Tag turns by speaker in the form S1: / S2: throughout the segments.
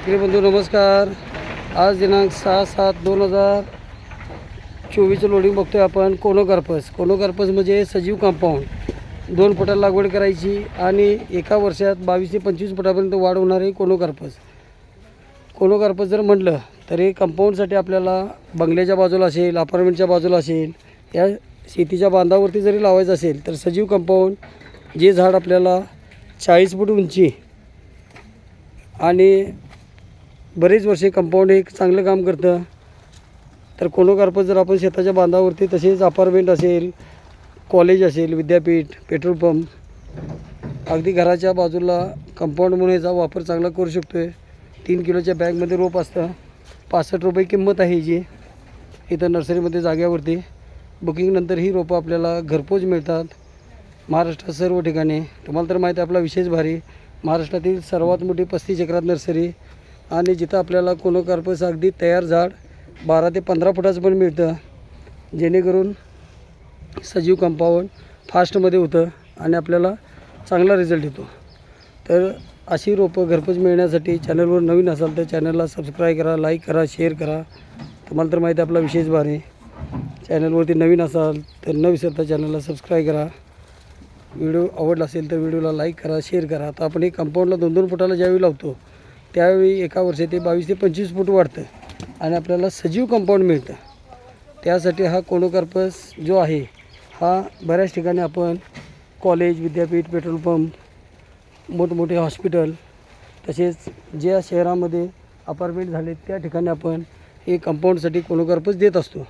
S1: शेतकरी बंधू नमस्कार. आज दिनांक सहा सात दोन हजार चोवीसचं लोडिंग बघतोय आपण. कोनो कार्पस कोनो कार्पस म्हणजे सजीव कंपाऊंड दोन फुटाला लागवड करायची आणि एका वर्षात बावीस ते पंचवीस फुटापर्यंत वाढ होणारे कोनो कार्पस कोनो कार्पस जर म्हटलं तर हे कंपाऊंडसाठी आपल्याला बंगल्याच्या बाजूला असेल अपार्टमेंटच्या बाजूला असेल या शेतीच्या बांधावरती जरी लावायचं असेल तर सजीव कंपाऊंड जे झाड आपल्याला चाळीस फूट उंची आणि बरेच वर्षे कंपाऊंड एक चांगलं काम करतं. तर कोणोकार्पस जर आपण शेताच्या बांधावरती तसेच अपार्टमेंट असेल कॉलेज असेल विद्यापीठ पेट्रोल पंप अगदी घराच्या बाजूला कंपाऊंड म्हणून याचा वापर चांगला करू शकतो आहे तीन किलोच्या बॅगमध्ये रोप असतं. पासष्ट रुपये किंमत आहे जी इथं नर्सरीमध्ये जाग्यावरती. बुकिंगनंतर ही रोपं आपल्याला घरपोच मिळतात. महाराष्ट्रात सर्व ठिकाणी. तुम्हाला तर माहिती आहे आपला विशेष भारी. महाराष्ट्रातील सर्वात मोठी पस्तीस एकरात नर्सरी. आणि जिथं आपल्याला कोनोकार्पस अगदी तयार झाड बारा ते पंधरा फुटाचं पण मिळतं जेणेकरून सजीव कंपाऊंड फास्टमध्ये होतं आणि आपल्याला चांगला रिझल्ट येतो. तर अशी रोपं घरपोच मिळण्यासाठी चॅनलवर नवीन असाल तर चॅनलला सबस्क्राईब करा लाईक करा शेअर करा. तुम्हाला तर माहिती आहे आपला विशेष भारी चॅनलवरती नवीन असाल तर न विसरता चॅनलला सबस्क्राईब करा. व्हिडिओ आवडला असेल तर व्हिडिओला लाईक करा शेअर करा. आता आपण एक कंपाऊंडला दोन दोन फुटाला ज्यावेळी लावतो त्यावेळी एका वर्षी ते बावीस ते पंचवीस फूट वाढतं आणि आपल्याला सजीव कंपाऊंड मिळतं. त्यासाठी हा कोणोकार्पस जो आहे हा बऱ्याच ठिकाणी आपण कॉलेज विद्यापीठ पेट्रोल पंप मोठमोठे हॉस्पिटल तसेच ज्या शहरामध्ये अपार्टमेंट झाले त्या ठिकाणी आपण हे कंपाऊंडसाठी कोणोकार्पस देत असतो.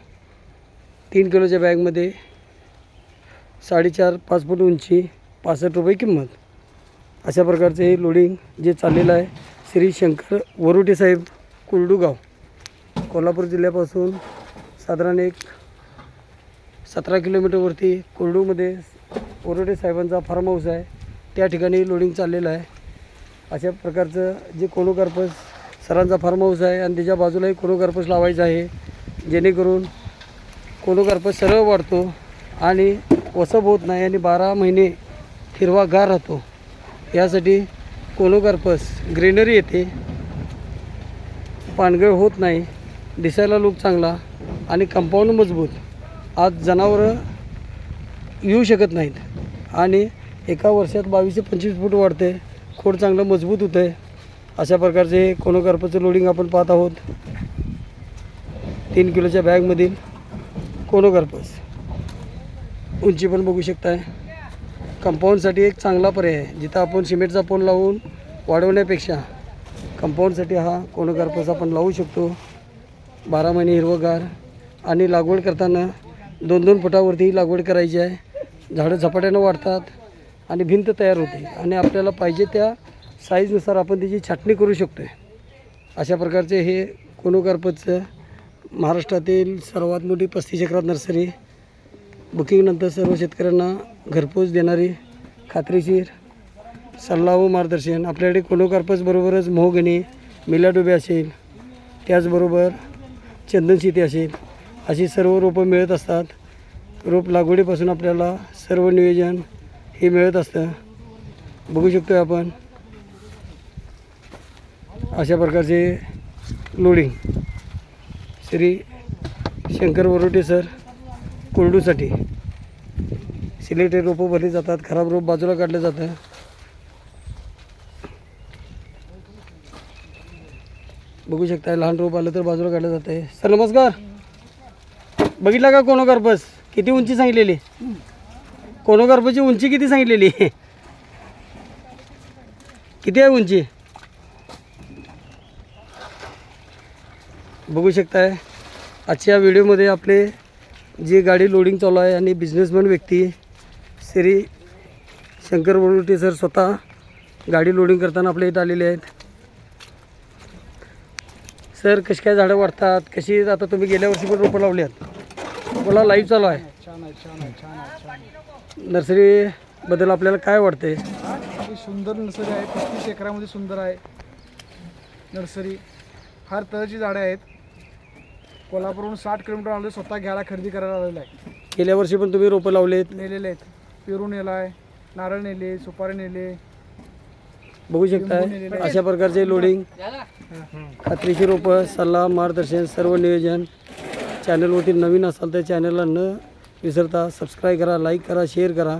S1: तीन किलोच्या बॅगमध्ये साडेचार पाच फूट उंची पासष्ट रुपये किंमत. अशा प्रकारचे हे लोडिंग जे चाललेलं आहे श्री शंकर वरुटे साहेब कोल्हापूर जिल्ह्यापासून साधारण एक सतरा किलोमीटरवरती कुर्डूमध्ये वरुटे साहेबांचा फार्म हाऊस आहे. त्या ठिकाणी लोडिंग चाललेलं आहे. अशा प्रकारचं जे कोणोकार्पस सरांचा फार्म हाऊस आहे आणि त्याच्या बाजूलाही कोणोकार्पस लावायचं आहे जेणेकरून कोणोकार्पस सरळ वाढतो आणि वसप होत नाही आणि बारा महिने हिरवागार राहतो. यासाठी कोलोकार्पस ग्रीनरी येते. पानगळ होत नाही. दिसायला लूक चांगला आणि कंपाऊंड मजबूत. आज जनावरं येऊ शकत नाहीत. आणि एका वर्षात बावीस ते पंचवीस फूट वाढते. खोड चांगलं मजबूत होतं आहे अशा प्रकारचे कोनोकार्पचं लोडिंग आपण पाहत आहोत. तीन किलोच्या बॅगमधील कोनोगार्पस उंची पण बघू शकताय. कंपाऊंडसाठी एक चांगला पर्याय आहे. जिथं आपण सिमेंटचा पण लावून वाढवण्यापेक्षा कंपाऊंडसाठी हा कोणगारपस आपण लावू शकतो. बारा महिने हिरवगार आणि लागवड करताना दोन दोन फुटावरती लागवड करायची आहे. झाडं झपाट्यानं वाढतात आणि भिंत तयार होते आणि आपल्याला पाहिजे त्या साईजनुसार आपण त्याची छाटणी करू शकतो अशा प्रकारचे हे कोणोकार्पसचं महाराष्ट्रातील सर्वात मोठी पस्तीस एकरात नर्सरी बुकिंगनंतर सर्व शेतकऱ्यांना घरपोच देणारी खात्रीशीर सल्ला व मार्गदर्शन. आपल्याकडे कोलोकार्पस बरोबरच मोहगणी मिलाडोबे असेल त्याचबरोबर चंदनशिती असेल अशी सर्व रोपं मिळत असतात. रोप लागवडीपासून आपल्याला सर्व नियोजन हे मिळत असतं. बघू शकतो आपण अशा प्रकारचे लोडिंग श्री शंकर वरोटे सर कोरडूसाठी सिलेक्टेड रोपं भरली जातात खराब रोप बाजूला काढलं जातं. बघू शकता लहान रोप आलं तर बाजूला काढलं जात. आहे सर नमस्कार. बघितला का कोणोकार्पस? किती उंची सांगितलेली? कोणोकार्पसची उंची किती सांगितलेली? किती आहे उंची? बघू शकताय. आजच्या व्हिडिओमध्ये आपले जी गाडी लोडिंग चालू आहे आणि बिझनेसमॅन व्यक्ती श्री शंकर वरुटे सर स्वतः गाडी लोडिंग करताना आपल्या इथं आलेले आहेत. सर कशी काय झाडं वाढतात? कशी आता तुम्ही गेल्या वर्षी पण रोपं लावली आहेत? मला लाईव्ह चालू आहे.
S2: छान
S1: नर्सरीबद्दल आपल्याला काय
S2: वाटते सुंदर नर्सरी आहे पस्तीस एकरामध्ये सुंदर आहे. नर्सरी फार तळची झाडं आहेत. कोल्हापूरहून साठ किलोमीटर आले स्वतः घ्यायला खरेदी करायला आलेलं आहे
S1: गेल्या वर्षी पण तुम्ही रोपं लावलेत
S2: नेलेले आहेत. पेरू नेला आहे नारळ नेले सुपारी नेले.
S1: बघू शकताय अशा प्रकारचे लोडिंग खात्रीची रोपं सल्ला मार्गदर्शन सर्व नियोजन चॅनलवरती नवीन असाल तर चॅनलला न विसरता सबस्क्राईब करा लाईक करा शेअर करा.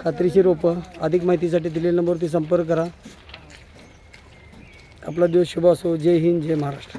S1: खात्रीची रोपं अधिक माहितीसाठी दिलेल्या नंबरवरती संपर्क करा. आपला दिवस शुभ असो. जय हिंद जय महाराष्ट्र.